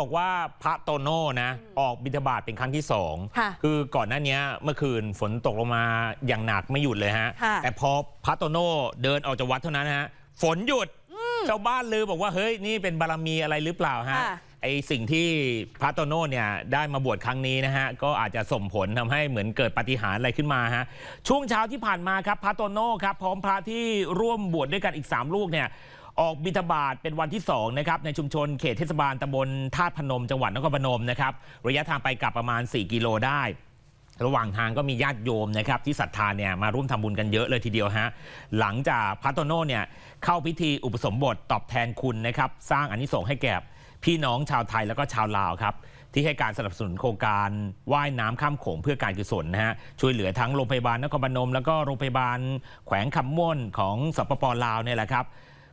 บอกว่าพระโตโน่นะออกบิณฑบาตเป็นครั้งที่สองค่ะคือก่อนหน้านี้เมื่อคืนฝนตกลงมาอย่างหนักไม่หยุดเลยฮะค่ะแต่พอพระโตโน่เดินออกจากวัดเท่านั้นนะฮะ ฝนหยุดชาวบ้านลือบอกว่าเฮ้ยนี่เป็นบารมีอะไรหรือเปล่าฮะค่ะ ไอสิ่งที่พระโตโน่เนี่ยได้มาบวชครั้งนี้นะฮะก็อาจจะส่งผลทำให้เหมือนเกิดปาฏิหารย์อะไรขึ้นมาฮะช่วงเช้าที่ผ่านมาครับพระโตโน่ครับพร้อมพระที่ร่วมบวชด้วยกันอีก 3 ลูกเนี่ยออกบิณฑบาตเป็นวันที่2นะครับในชุมชนเขตเทศบาลตำบลธาตุพนมจังหวัดนครพนมนะครับระยะทางไปกลับประมาณ 4 กิโลได้ระหว่างทางก็มีญาติโยมนะครับที่ศรัทธาเนี่ยมาร่วมทำบุญกันเยอะเลยทีเดียวฮะหลังจากพระโตโน่เนี่ยเข้าพิธีอุปสมบทตอบแทนคุณนะครับสร้างอานิสงส์ให้แก่ พี่น้องชาวไทยแล้วก็ชาวลาวครับที่ให้การสนับสนุนโครงการว่ายน้ำข้ามโขงเพื่อการกุศลนะฮะช่วยเหลือทั้งโรงพยาบาลนครพนม แล้วก็โรงพยาบาลแขวงคำม่วนของสปปลาวเนี่ยแหละครับ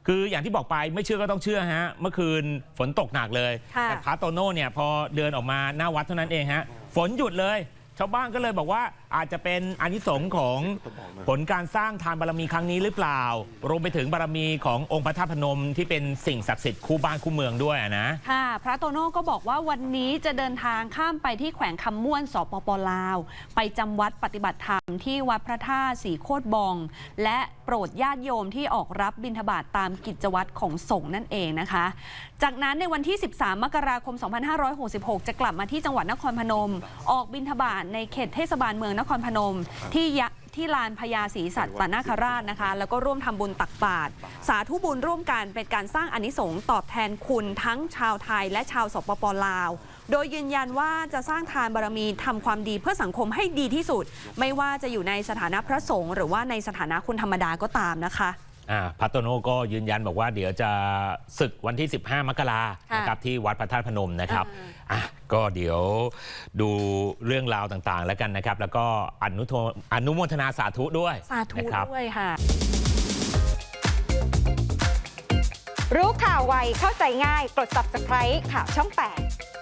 คืออย่างที่บอกไปไม่เชื่อก็ต้องเชื่อฮะเมื่อคืนฝนตกหนักเลยแต่พระโตโน่เนี่ยพอเดินออกมาหน้าวัดเท่านั้นเองฮะฝนหยุดเลย ชาวบ้านก็เลยบอกว่า อาจจะเป็นอานิสงส์ของผลการสร้างทานบารมีครั้งนี้หรือเปล่า รวมไปถึงบารมีขององค์พระธาตุพนมที่เป็นสิ่งศักดิ์สิทธิ์คู่บ้านคู่เมืองด้วยอะนะค่ะ พระโตโน่ก็บอกว่าวันนี้จะเดินทางข้ามไปที่แขวงคำม่วนสปปลาว ไปจำวัดปฏิบัติธรรมที่วัดพระธาตุสีโคตรบอง และโปรดญาติโยมที่ออกรับบิณฑบาตตามกิจวัตรของสงฆ์นั่นเองนะคะ จากนั้นในวันที่ 13 มกราคม 2566 จะกลับมาที่จังหวัดนครพนม ออกบิณฑบาตในเขตเทศบาลเมืองนครพนมที่ยะที่ลานพญาศรีสัตตนาคราชนะคะ แล้วก็ร่วมทำบุญตักบาตรสาธุบุญร่วมกันเป็นการสร้างอานิสงส์ตอบแทนคุณทั้งชาวไทยและชาวสปปลาว โดยยืนยันว่าจะสร้างทานบารมีทำความดีเพื่อสังคมให้ดีที่สุด ไม่ว่าจะอยู่ในสถานะพระสงฆ์หรือว่าในสถานะคนธรรมดาก็ตามนะคะอ่า พระโตโน่ก็ยืนยันบอกว่าเดี๋ยวจะศึกวันที่ 15 มกราค่ะนะครับที่วัดพระธาตุพนมนะครับอ่าอะก็เดี๋ยวดูเรื่องราวต่างๆ แล้วกันนะครับ แล้วก็อนุโทอนุโมทนาสาธุด้วย สาธุนะครับด้วยค่ะ รู้ข่าวไวเข้าใจง่าย กด subscribe ข่าวช่อง 8